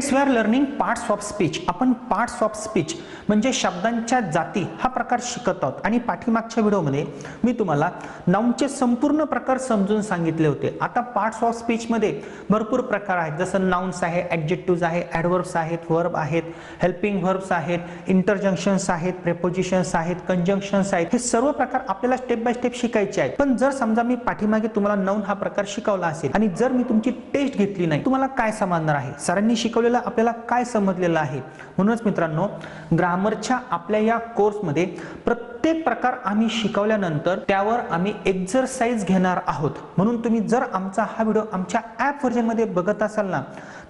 Friends we are learning parts of speech आपण parts of speech म्हणजे शब्दांच्या जाती हा प्रकार शिकत आहोत. आणि पाठीमागच्या व्हिडिओमध्ये मी तुम्हाला नाऊनचे संपूर्ण प्रकार समजून सांगितले होते. आता पार्ट्स ऑफ स्पीचमध्ये भरपूर प्रकार आहेत. जसं नाउन्स आहे ॲडजेक्टिव्ज आहे ॲडवर्ब्स आहेत वर्ब आहेत हेल्पिंग व्हर्ब्स आहेत इंटरजंक्शन्स आहेत प्रेपोजिशन्स आहेत कंजंक्शन्स आहेत. हे सर्व प्रकार आपल्याला स्टेप बाय स्टेप शिकायचे आहेत. पण जर समजा मी पाठीमागे तुम्हाला नाऊन हा प्रकार शिकवला असेल आणि जर मी तुमची टेस्ट घेतली नाही तुम्हाला काय समजणार आहे? सरांनी शिकवले शिकवलेलं आपल्याला काय समजलेलं आहे? म्हणूनच मित्रांनो ग्रामरच्या आपल्या या कोर्समध्ये प्रत्येक प्रकार आम्ही शिकवल्यानंतर त्यावर आम्ही एक्झरसाइज घेणार आहोत. म्हणून तुम्ही जर आमचा हा व्हिडिओ आमच्या ॲप व्हर्जनमध्ये बघत असाल ना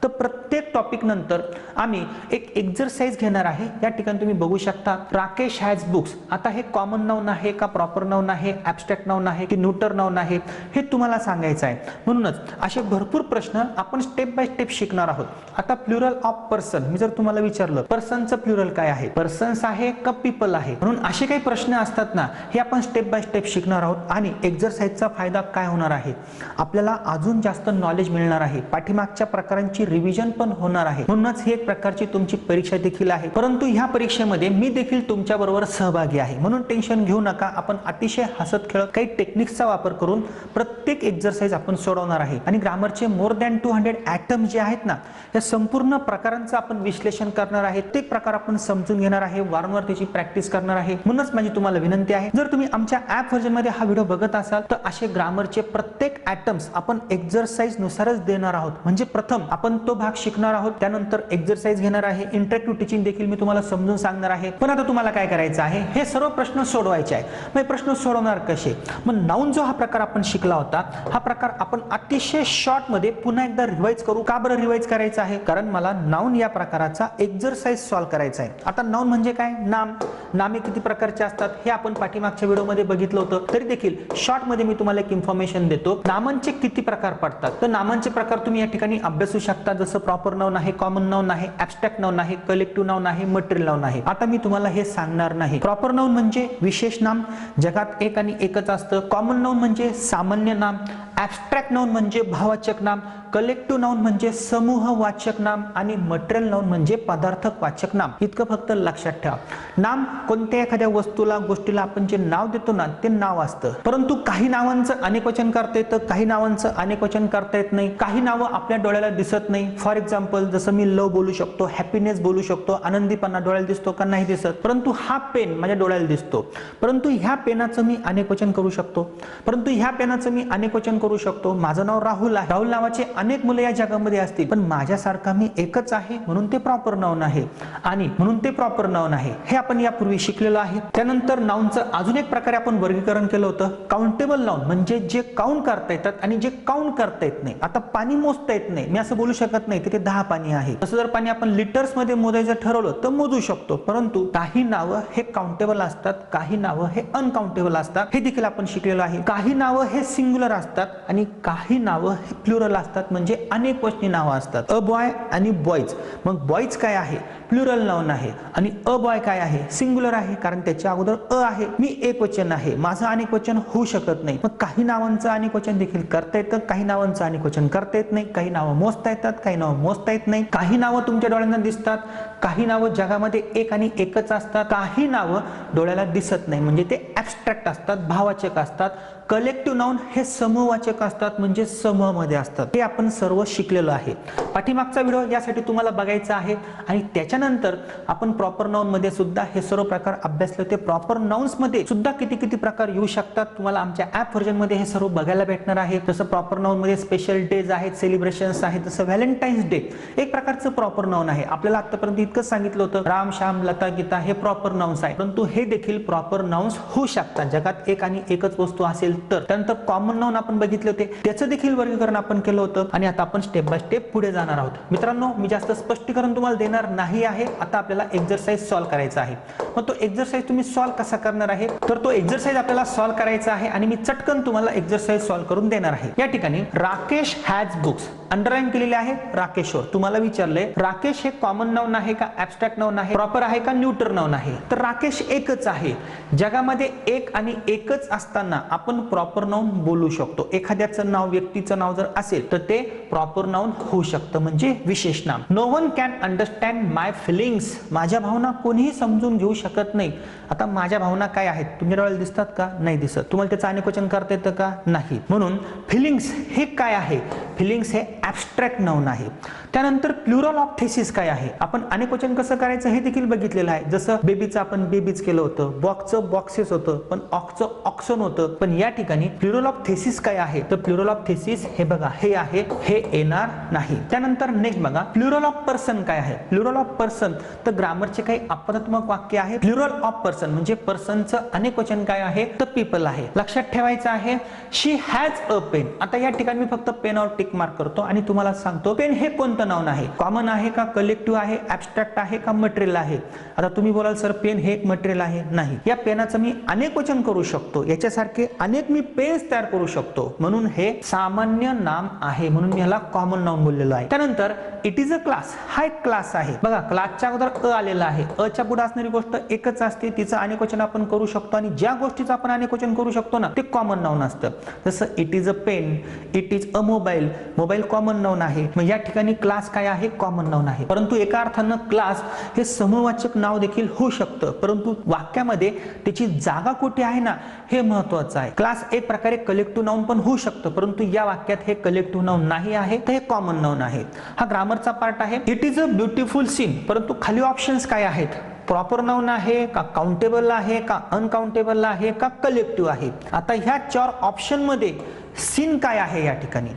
तर प्रत्येक टॉपिक नंतर आम्ही एक एक्झरसाइज घेणार आहे. या ठिकाणी तुम्ही बघू शकता राकेश हॅज बुक्स आता हे कॉमन नाऊन आहे का प्रॉपर नाऊन आहे? ॲबस्ट्रॅक्ट नाऊन आहे की न्यूटर नाऊन आहे? हे तुम्हाला सांगायचं आहे. म्हणूनच असे भरपूर प्रश्न आपण स्टेप बाय स्टेप शिकणार आहोत. आता प्लुरल ऑफ पर्सन मी जर तुम्हाला विचारलं पर्सनचं प्लुरल काय आहे? पर्सन्स आहे का पीपल आहे? म्हणून असे काही प्रश्न असतात ना हे आपण स्टेप बाय स्टेप शिकणार आहोत. आणि एक्झरसाइजचा फायदा काय होणार आहे? आपल्याला अजून जास्त नॉलेज मिळणार आहे. पाठीमागच्या प्रकारांची रिव्हिजन पण होणार आहे. म्हणूनच ही एक प्रकारची तुमची परीक्षा देखील आहे. परंतु ह्या परीक्षेमध्ये मी देखील तुमच्या बरोबर सहभागी आहे. म्हणून टेन्शन घेऊ नका. आपण अतिशय हसत खेळत काही टेक्निक्सचा वापर करून प्रत्येक एक्झरसाइज आपण सोडवणार आहे. आणि ग्रामरचे more than two hundred atom जे आहेत ना या संपूर्ण प्रकारांचं आपण विश्लेषण करणार आहे. ते प्रकार आपण समजून घेणार आहे. वारंवार त्याची प्रॅक्टिस करणार आहे. म्हणूनच माझी तुम्हाला विनंती आहे जर तुम्ही आमच्या ऍप व्हर्जनमध्ये हा व्हिडिओ बघत असाल तर असे ग्रामरचे प्रत्येक ॲटम्स आपण एक्झरसाइज नुसारच देणार आहोत. म्हणजे प्रथम आपण तो भाग शिकणार आहोत त्यानंतर एक्झरसाइज घेणार आहे. इंटरॅक्टिव्ह टीचिंग देखील मी तुम्हाला समजून सांगणार आहे. पण आता तुम्हाला काय करायचं आहे? हे सर्व प्रश्न सोडवायचे आहे मग प्रश्न सोडवणार कसे? मग नाऊन जो हा प्रकार आपण शिकला होता हा प्रकार आपण अतिशय शॉर्टमध्ये पुन्हा एकदा रिवाइज करू. का बरं रिवाइज करायचं आहे? कारण मला नाऊन या प्रकाराचा एक्झरसाइज सॉल्व करायचा आहे. आता नाऊन म्हणजे काय? नाम. नामे किती प्रकारचे असतात? हे आपण पाठीमागच्या व्हिडिओमध्ये बघितलं होतं. तरी देखील शॉर्टमध्ये मी तुम्हाला एक इन्फॉर्मेशन देतो. नामांचे किती प्रकार पडतात? तर नामांचे प्रकार तुम्ही या ठिकाणी अभ्यासू शकता. जसं प्रॉपर नाव आहे कॉमन नाव आहे ऍबस्ट्रॅक्ट नाव आहे कलेक्टिव्ह नाव आहे मटेरियल नाव आहे आता मी तुम्हाला हे सांगणार नाही. प्रॉपर नाव म्हणजे विशेष नाम. जगात एक आणि एकच असतं. कॉमन नाव म्हणजे सामान्य नाम. ऍबस्ट्रॅक्ट नाऊन म्हणजे भावाचक नाम. कलेक्टिव्ह नाऊन म्हणजे समूह वाचक नाम. आणि मटेरियल नाऊन म्हणजे पदार्थक वाचक नाम. इतकं फक्त लक्षात ठेवा. नाम कोणत्या एखाद्या वस्तूला गोष्टीला आपण जे नाव देतो ना ते नाव असतं. परंतु काही नावांचं अनेक वचन करता येतं काही नावांचं अनेक वचन करता येत नाही. काही नावं आपल्या डोळ्याला दिसत नाही. फॉर एक्झाम्पल जसं मी लव बोलू शकतो हॅपीनेस बोलू शकतो आनंदीपणा डोळ्याला दिसतो का नाही दिसत. परंतु हा पेन माझ्या डोळ्याला दिसतो. परंतु ह्या पेनाचं मी अनेक वचन करू शकतो. परंतु ह्या पेनाचं मी अनेक वचन करू शकतो. माझं नाव राहुल आहे. राहुल नावाचे अनेक मुलं या जगामध्ये असतील. पण माझ्यासारखा मी एकच आहे म्हणून ते प्रॉपर नाऊन आहे. आणि म्हणून ते प्रॉपर नाऊन आहे. हे आपण यापूर्वी शिकलेलो आहे. त्यानंतर नाऊनचं अजून एक प्रकारे आपण वर्गीकरण केलं होतं. काउंटेबल नाऊन म्हणजे जे काउंट करता येतात आणि जे काउंट करता येत नाही. आता पाणी मोजता येत नाही. मी असं बोलू शकतो नाही की ते दहा पाणी आहे. तसं जर पाणी आपण लिटर्समध्ये मोजायचं ठरवलं तर मोजू शकतो. परंतु काही नावं हे काउंटेबल असतात काही नावं हे अनकाउंटेबल असतात. हे देखील आपण शिकलेलो आहे. काही नावं हे सिंग्युलर असतात आणि काही नावं हे प्लुरल असतात म्हणजे अनेक वचनी नावं असतात. अ बॉय आणि बॉईज मग बॉयज काय आहे? प्लुरल नाऊन आहे. आणि अ बॉय काय आहे? सिंग्युलर आहे कारण त्याच्या अगोदर अ आहे. मी एक वचन आहे. माझं अनेक वचन होऊ शकत नाही. मग काही नावांचं अनेक वचन देखील करता येतं काही नावांचं अनेक वचन करता येत नाही काही नावं मोजता येतात. काही नावं मोजता येत नाही काही नावं तुमच्या डोळ्यांना दिसतात काही नावं जगामध्ये एक आणि एकच असतात काही नावं डोळ्याला दिसत नाही. म्हणजे ते ॲबस्ट्रॅक्ट असतात भावाचक असतात. कलेक्टिव्ह नाऊन हे समूहवाचक असतात म्हणजे समूहामध्ये असतात. हे आपण सर्व शिकलेलो आहे. पाठीमागचा व्हिडिओ यासाठी तुम्हाला बघायचा आहे आणि त्याच्यानंतर आपण प्रॉपर नाऊन मध्ये सुद्धा हे सर्व प्रकार अभ्यासले होते. प्रॉपर नाउन्समध्ये सुद्धा किती किती प्रकार येऊ शकतात? तुम्हाला आमच्या ऍप व्हर्जनमध्ये हे सर्व बघायला भेटणार आहे. जसं प्रॉपर नाऊन मध्ये स्पेशल डेज आहेत सेलिब्रेशन्स आहेत जसं व्हॅलेंटाईन्स डे एक प्रकारचं प्रॉपर नाऊन आहे. आपल्याला आतापर्यंत इतकं सांगितलं होतं राम श्याम लता गीता हे प्रॉपर नाऊन्स आहे परंतु हे देखील प्रॉपर नाऊन्स होऊ शकतात. जगात एक आणि एकच वस्तू असेल तर त्यानंतर कॉमन नॉन आपण बघितले होते. त्याचं देखील वर्गीकरण आपण केलं होतं. आणि आता आपण स्टेप बाय स्टेप पुढे जाणार आहोत. मित्रांनो मी जास्त स्पष्टीकरण तुम्हाला देणार नाही आहे. आता आपल्याला एक्झरसाइज सॉल्व्ह करायचा आहे. मग तो एक्झरसाइज तुम्ही सॉल्व कसा करणार आहे? तर तो एक्झरसाइज आपल्याला सॉल्व करायचा आहे आणि मी चटकन तुम्हाला एक्झरसाइज सॉल्व करून देणार आहे. या ठिकाणी राकेश हॅज बुक्स अंडरलाईन केलेले आहे राकेशवर. तुम्हाला विचारलंय राकेश हे कॉमन नाऊन आहे का ऍबस्ट्रॅक्ट नाऊन आहे? प्रॉपर आहे का न्यूटर नाऊन आहे? तर राकेश एकच आहे. जगामध्ये एक आणि एकच असताना आपण प्रॉपर नाऊन बोलू शकतो. एखाद्याचं नाव व्यक्तीचं नाव जर असेल तर ते प्रॉपर नाऊन होऊ शकतं. म्हणजे विशेष नाम. No one can understand my feelings माझ्या भावना कोणीही समजून घेऊ शकत नाही. आता माझ्या भावना काय आहेत? तुमच्या डोळ्याला दिसतात का? नाही दिसत. तुम्हाला त्याचं अनेकवचन करता येतं का? नाही. म्हणून फिलिंग्स हे काय आहे? फिलिंग्स हे ऍबस्ट्रॅक्ट नाऊन आहे. त्यानंतर प्लुरल ऑफ थेसिस काय आहे? आपण अनेकवचन कसं करायचं हे देखील बघितलेलं आहे. जसं बेबीचं आपण बेबीज केलं होतं. बॉक्सचं बॉक्सेस होतं. पण ऑक्सचं ऑक्सन होतं. पण या ठिकाणी प्लुरल ऑफ थेसिस काय आहे? तर प्लुरल ऑफ थेसिस हे बघा हे आहे हे येणार नाही. त्यानंतर नेक्स्ट बघा प्लुरल ऑफ पर्सन काय आहे? प्लुरल ऑफ पर्सन तर ग्रामरचे काही अपरात्मक वाक्य आहे. प्लुरल ऑफ पर्सन म्हणजे पर्सनचं अनेक वचन काय आहे? तर पीपल आहे. लक्षात ठेवायचं आहे शी हॅज अ पेन आता या ठिकाणी मी फक्त पेनवर टिक मार्क करतो आणि तुम्हाला सांगतो पेन हे कोणतं नाव नाही कॉमन आहे का? कलेक्टिव्ह आहे? ऍबस्ट्रॅक्ट आहे का? मटेरियल आहे? आता तुम्ही बोलाल सर पेन हे एक मटेरियल आहे. नाही. या पेनाचं मी अनेक वचन करू शकतो. याच्यासारखे अनेक मी पेज तयार करू शकतो. म्हणून हे सामान्य नाम आहे. म्हणून मी ह्याला कॉमन नाउन बोललेलो आहे. त्यानंतर इट इज अ क्लास हा एक क्लास आहे. बघा क्लासच्या अगोदर अ आलेला आहे. अ च्या पुढे असणारी गोष्ट एकच असते. तिचं अनेक आपण करू शकतो आणि ज्या गोष्टीचं आपण अनेक करू शकतो ना ते कॉमन नाऊन असतं. जसं it is a pen it is a mobile mobile common noun आहे. मग या ठिकाणी क्लास काय आहे? कॉमन नाऊन आहे. परंतु एका अर्थानं क्लास हे समूहवाचक नाव देखील होऊ शकतं. परंतु वाक्यामध्ये त्याची जागा कुठे आहे ना हे महत्वाचं आहे. क्लास एक प्रकारे कलेक्टिव्ह नाऊन पण होऊ शकतं परंतु या वाक्यात हे कलेक्टिव्ह नाऊन नाही आहे तर हे कॉमन नाऊन आहे. हा ग्रामरचा पार्ट आहे. It is a beautiful scene परंतु खाली ऑप्शन्स काय आहेत? प्रॉपर नाऊन आहे का काउंटेबल आहे का अनकाउंटेबल आहे का कलेक्टिव्ह आहे? आता ह्या चार ऑप्शनमध्ये सीन काय आहे या ठिकाणी?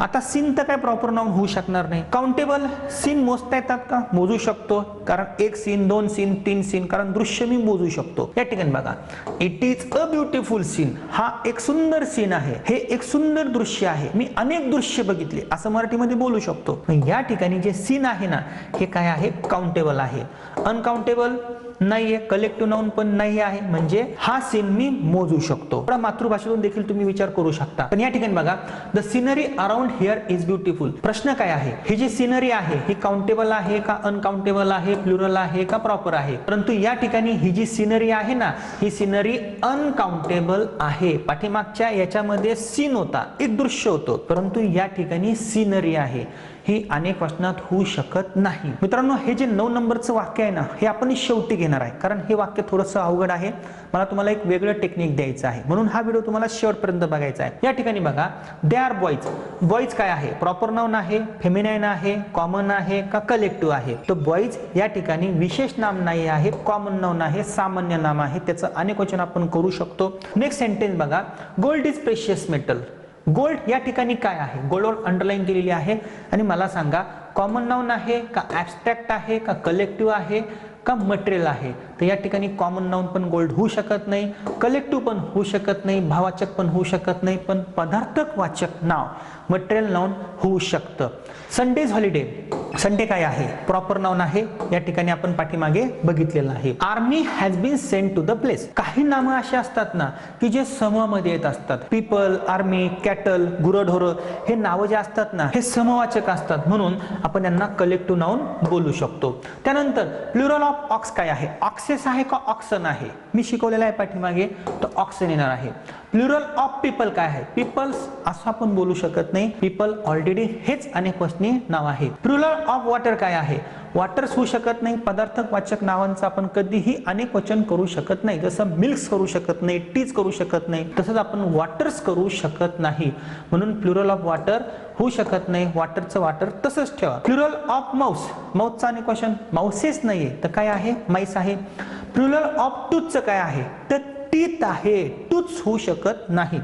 आता सीन तर काय प्रॉपर नाऊन होऊ शकणार नाही. काउंटेबल सीन मोजता येतात का? मोजू शकतो. कारण एक सीन दोन सीन तीन सीन कारण दृश्य मी मोजू शकतो. या ठिकाणी बघा. It is a beautiful scene हा एक सुंदर सीन आहे. हे एक सुंदर दृश्य आहे. मी अनेक दृश्य बघितले. असं मराठीमध्ये बोलू शकतो. या ठिकाणी जे सीन आहे ना हे काय आहे? काउंटेबल आहे. अनकाउंटेबल नाहीये. कलेक्टिव्ह नाऊन पण नाही आहे. म्हणजे हा सीन मी मोजू शकतो. मातृभाषेतून देखील तुम्ही विचार करू शकता. पण या ठिकाणी बघा. The scenery around here is beautiful प्रश्न काय आहे? ही जी सिनरी आहे ही काउंटेबल आहे का अनकाउंटेबल आहे प्लुरल आहे का प्रॉपर आहे? परंतु या ठिकाणी ही जी सिनरी आहे ना ही सिनरी अनकाउंटेबल आहे. पाठीमागच्या याच्यामध्ये सीन होता एक दृश्य होतो. परंतु या ठिकाणी सिनरी आहे. ही अनेक वचनात होऊ शकत नाही. मित्रांनो हे जे नऊ नंबरचं वाक्य आहे ना हे आपण शेवटी घेणार आहे. कारण हे वाक्य थोडंसं अवघड आहे. मला तुम्हाला एक वेगळं टेक्निक द्यायचं आहे. म्हणून हा व्हिडिओ तुम्हाला शेवटपर्यंत बघायचा आहे. या ठिकाणी बघा. दे आर बॉईज बॉईज काय आहे? प्रॉपर नाऊन आहे फेमिनाईन आहे कॉमन आहे का कलेक्टिव्ह आहे? तर बॉईज या ठिकाणी विशेष नाम नाही आहे कॉमन नाऊन आहे सामान्य नाम आहे. त्याचं अनेक वचन आपण करू शकतो. नेक्स्ट सेंटेन्स बघा. Gold is precious metal gold या ठिकाणी काय आहे? गोल्डवर अंडरलाईन केलेली आहे. आणि मला सांगा कॉमन नाऊन आहे का ऍबस्ट्रॅक्ट आहे का कलेक्टिव्ह आहे का मटेरियल आहे? तर या ठिकाणी कॉमन नाऊन पण गोल्ड होऊ शकत नाही कलेक्टिव्ह पण होऊ शकत नाही भावाचक पण होऊ शकत नाही पण पदार्थक वाचक नाव मटेरियल नाऊन होऊ शकतं. संडेज हॉलिडे संडे काय आहे? प्रॉपर नाऊन आहे. या ठिकाणी आपण पाठीमागे बघितलेलं आहे. Army has been sent to the place काही नामं अशी असतात ना की जे समूहामध्ये येत असतात. पीपल आर्मी कॅटल गुरढोरं हे नावं जे असतात ना हे समवाचक असतात. म्हणून आपण यांना कलेक्टिव्ह नाऊन बोलू शकतो. त्यानंतर प्लुरल ऑफ ऑक्स काय आहे? ऑक्सेस आहे का ऑक्सन आहे? मी शिकवलेलं आहे पाठीमागे तर ऑक्सन येणार आहे. प्लुरल ऑफ पीपल काय आहे? पीपल्स असं आपण बोलू शकत नाही. पीपल ऑलरेडी हेच अनेक वचनी नाव आहे. प्लुरल ऑफ वॉटर काय आहे? वॉटर्स होऊ शकत नाही. पदार्थक वाचक नावांचं आपण कधीही अनेक वचन करू शकत नाही. जसं मिल्क्स करू शकत नाही टीज करू शकत नाही तसंच आपण वॉटर्स करू शकत नाही. म्हणून प्लुरल ऑफ वॉटर होऊ शकत नाही. वॉटरचं वॉटर तसंच ठेवा. प्लुरल ऑफ माऊस माऊसचा अनेक क्वेश्चन माऊसेस नाहीये. तर काय आहे? माईस आहे. प्लुरल ऑफ टूथचं काय आहे? तर टीथ आहे टूच होऊ शकत नाही.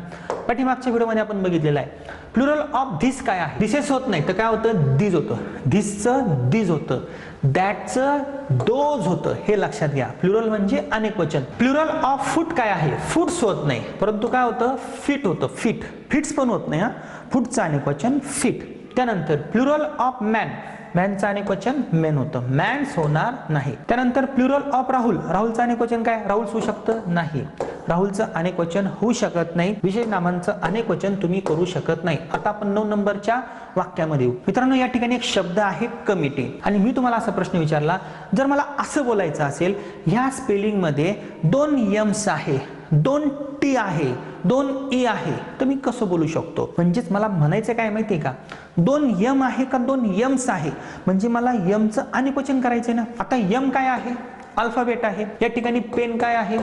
पाठीमागच्या व्हिडिओमध्ये आपण बघितलेलं आहे प्लुरल ऑफ धिस काय आहे? दिसेस होत नाही तर काय होतं? दिज होतं. धिसचं दिज होतं. दॅटचं दोज होतं. हे लक्षात घ्या. प्लुरल म्हणजे अनेक वचन. प्लुरल ऑफ फूट काय आहे? फूट्स होत नाही. परंतु काय होतं? फिट होतं. फिट फिट्स पण होत नाही हा. फूटचं अनेक वचन. फिट त्यानंतर प्लुरल ऑफ मॅन मॅनचं अनेक वचन मेन होतं. मॅन्स होणार नाही. त्यानंतर प्लुरल ऑफ राहुल राहुलचं अनेक क्वचन काय? राहुल होऊ शकतं नाही. राहुलचं अनेक वचन होऊ शकत नाही. विशेष नामांचं अनेक वचन तुम्ही करू शकत नाही. आता आपण नऊ नंबरच्या वाक्यामध्ये येऊ. मित्रांनो या ठिकाणी एक शब्द आहे कमिटी आणि मी तुम्हाला असा प्रश्न विचारला जर मला असं बोलायचं असेल ह्या स्पेलिंगमध्ये दोन यम्स आहे. दोन टी आहे दोन ई आहे तर मी कसं बोलू शकतो? म्हणजेच मला म्हणायचं काय माहितीये का? दोन यम आहे का दोन यम्स आहे? म्हणजे मला यमचं अनेकवचन करायचं ना. आता यम काय आहे? अल्फाबेट आहे. या ठिकाणी पेन काय आहे?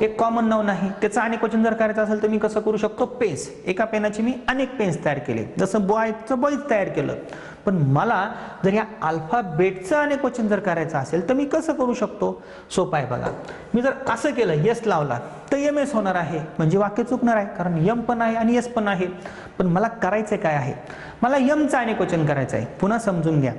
एक कॉमन नाव नाही त्याचं अनेक वचन जर करायचं असेल तर मी कसं करू शकतो? पेन्स एका पेनाचे मी अनेक पेन्स तयार केले. जसं बॉयचं बॉईज तयार केलं. पण मला जर या अल्फाबेटचं अनेक वचन जर करायचं असेल तर मी कसं करू शकतो? सोपं आहे बघा. मी जर असं केलं यस लावला तर एम एस होणार आहे. म्हणजे वाक्य चुकणार आहे कारण यम पण आहे आणि यस पण आहे. पण मला करायचं काय आहे? मला यमचं अनेक वचन करायचं आहे पुन्हा समजून घ्या.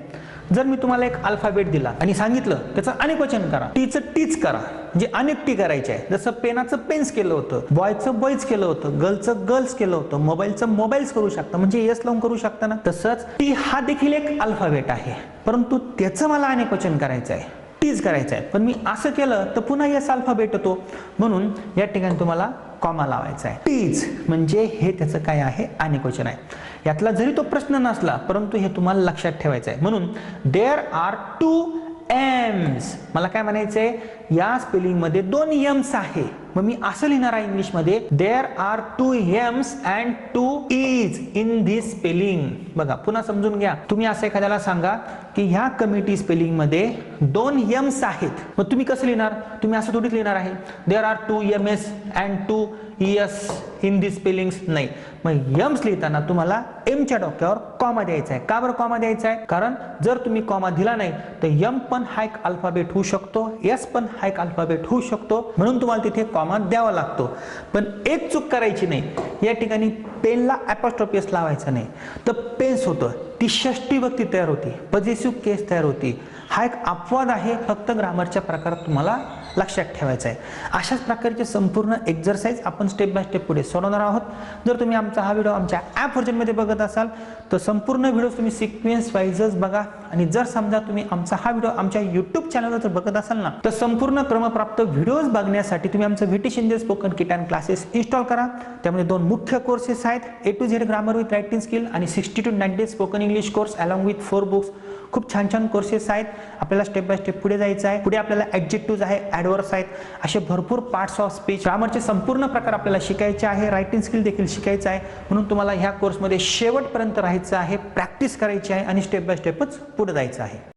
जर मी तुम्हाला एक अल्फाबेट दिला आणि सांगितलं त्याचं अनेक वचन करा. टीचं टीच करा. जे अनेक टी करायचे आहे. जसं पेनाचं पेन्स केलं होतं बॉयचं बॉयज केलं होतं गर्लचं गर्ल्स केलं होतं मोबाईलचं मोबाईल्स करू शकता म्हणजे येस लावून करू शकता ना? तसंच टी हा देखील एक अल्फाबेट आहे. परंतु त्याचं मला अनेक वचन करायचं आहे. टीज करायचं आहे. पण मी असं केलं तर पुन्हा येस अल्फाबेट येतो. म्हणून या ठिकाणी तुम्हाला कॉमा लावायचा आहे. प्लीज म्हणजे हे त्याचं काय आहे? आणि क्वेश्चन आहे. यातला जरी तो प्रश्न नसला परंतु हे तुम्हाला लक्षात ठेवायचं आहे. म्हणून देअर आर टू एम्स मला काय म्हणायचंय? या स्पेलिंगमध्ये दोन यम्स आहे. मग मी असं लिहिणार आहे इंग्लिशमध्ये there are two yums and two is in this spelling बघा पुन्हा समजून घ्या. तुम्ही असं एखाद्याला सांगा की ह्या कमिटी स्पेलिंगमध्ये दोन यम्स आहेत. मग तुम्ही कसं लिहिणार? तुम्ही असं थोडीच लिहिणार आहे. There are two M S and two yes in spellings नाही. मग यम्स लिहिताना तुम्हाला एमच्या डोक्यावर कॉमा द्यायचा आहे. का बरं कॉमा द्यायचा आहे? कारण जर तुम्ही कॉमा दिला नाही तर यम पण हा एक अल्फाबेट होऊ शकतो यस पण हा एक अल्फाबेट होऊ शकतो. म्हणून तुम्हाला तिथे कॉमा द्यावा लागतो. पण एक चूक करायची नाही. या ठिकाणी पेनला ॲपॉस्ट्रॉपियस लावायचा नाही. तर पेन्स होतं. ती षष्टी व्यक्ती तयार होती. पजेसिव्ह केस तयार होती. हा एक अपवाद आहे. फक्त ग्रामरच्या प्रकारात तुम्हाला लक्षात ठेवायचं आहे. अशाच प्रकारचे संपूर्ण एक्झरसाइज आपण स्टेप बाय स्टेप पुढे सोडवणार आहोत. जर तुम्ही आमचा हा व्हिडिओ आमच्या ॲप व्हर्जनमध्ये बघत असाल तर संपूर्ण व्हिडिओ तुम्ही सिक्वेन्स वाईजच बघा. आणि जर समजा तुम्ही आमचा हा व्हिडिओ आमच्या युट्यूब चॅनलवर जर बघत असाल ना तर संपूर्ण क्रमप्राप्त व्हिडिओज बघण्यासाठी तुम्ही आमचं V T Shinde spoken kit and classes install करा. त्यामध्ये दोन मुख्य कोर्सेस आहेत. A to Z grammar with writing skill आणि sixty to ninety spoken English course along with four books खूप छान छान कोर्सेस आहेत. आपल्याला स्टेप बाय स्टेप पुढे जायचं आहे. पुढे आपल्याला ॲडजेक्टिव्ह आहे ॲडवर्स आहेत. असे भरपूर पार्ट्स ऑफ स्पीच ग्रामरचे संपूर्ण प्रकार आपल्याला शिकायचे आहे. रायटिंग स्किल देखील शिकायचं आहे. म्हणून तुम्हाला ह्या कोर्समध्ये शेवटपर्यंत राहायचं आहे प्रॅक्टिस करायची आहे आणि स्टेप बाय स्टेपच पुढे जायचं आहे.